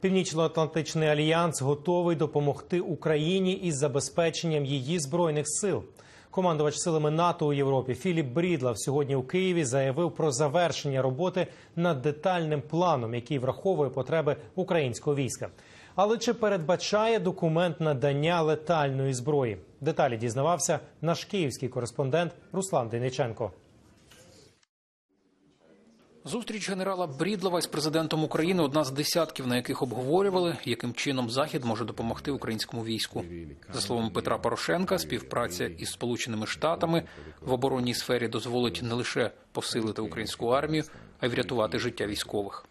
Північно-Атлантичний альянс готовий допомогти Україні із забезпеченням її збройних сил. Командувач силами НАТО у Європі Філіп Брідлав сьогодні у Києві заявив про завершення роботи над детальним планом, який враховує потреби українського війська. Але чи передбачає документ надання летальної зброї? Деталі дізнавався наш київський кореспондент Руслан Дениченко. Зустріч генерала Брідлова з президентом України одна з десятків, на яких обговорювали, яким чином захід може допомогти українському війську. За словами Петра Порошенка, співпраця із Сполученими Штатами в оборонній сфері дозволить не лише посилити українську армію, а й врятувати життя військових.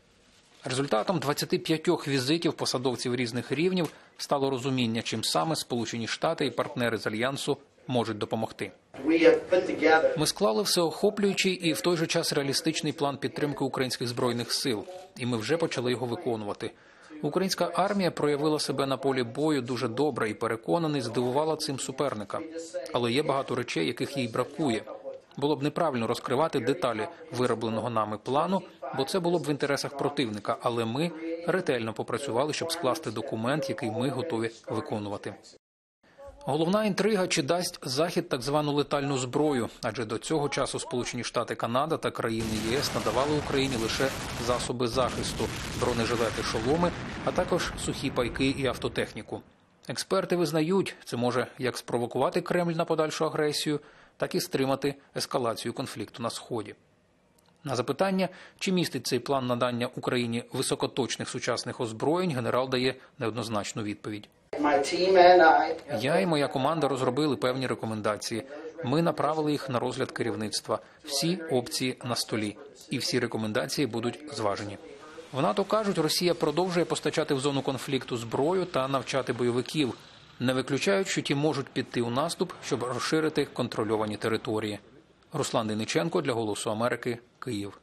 Результатом 25 візитів посадовців різних рівнів стало розуміння, чим саме Сполучені Штати і партнери з альянсу можуть допомогти. Ми склали всеохоплюючий і в той же час реалістичний план підтримки українських збройних сил, і ми вже почали його виконувати. Українська армія проявила себе на полі бою дуже добре і переконаний, здивувала цим суперника. Але є багато речей, яких їй бракує. Було б неправильно розкривати деталі виробленого нами плану, бо це було б в інтересах противника. Але ми ретельно попрацювали, щоб скласти документ, який ми готові виконувати. Головна інтрига чи дасть захід так звану летальну зброю, адже до цього часу Сполучені Штати, Канада та країни ЄС надавали Україні лише засоби захисту, бронежилети, шоломи, а також сухі пайки і автотехніку. Експерти визнають, це може як спровокувати Кремль на подальшу агресію, так і стримати ескалацію конфлікту на сході. На запитання, чи містить цей план надання Україні високоточних сучасних озброєнь, генерал дає неоднозначну відповідь. Я і моя команда розробили певні рекомендації. Ми направили їх на розгляд керівництва. Всі опції на столі, і всі рекомендації будуть зважені. В НАТО кажуть, Росія продовжує постачати в зону конфлікту зброю та навчати бойовиків. Не виключають, що ті можуть піти у наступ, щоб розширити контрольовані території. Руслан Дениченко для Голосу Америки, Київ.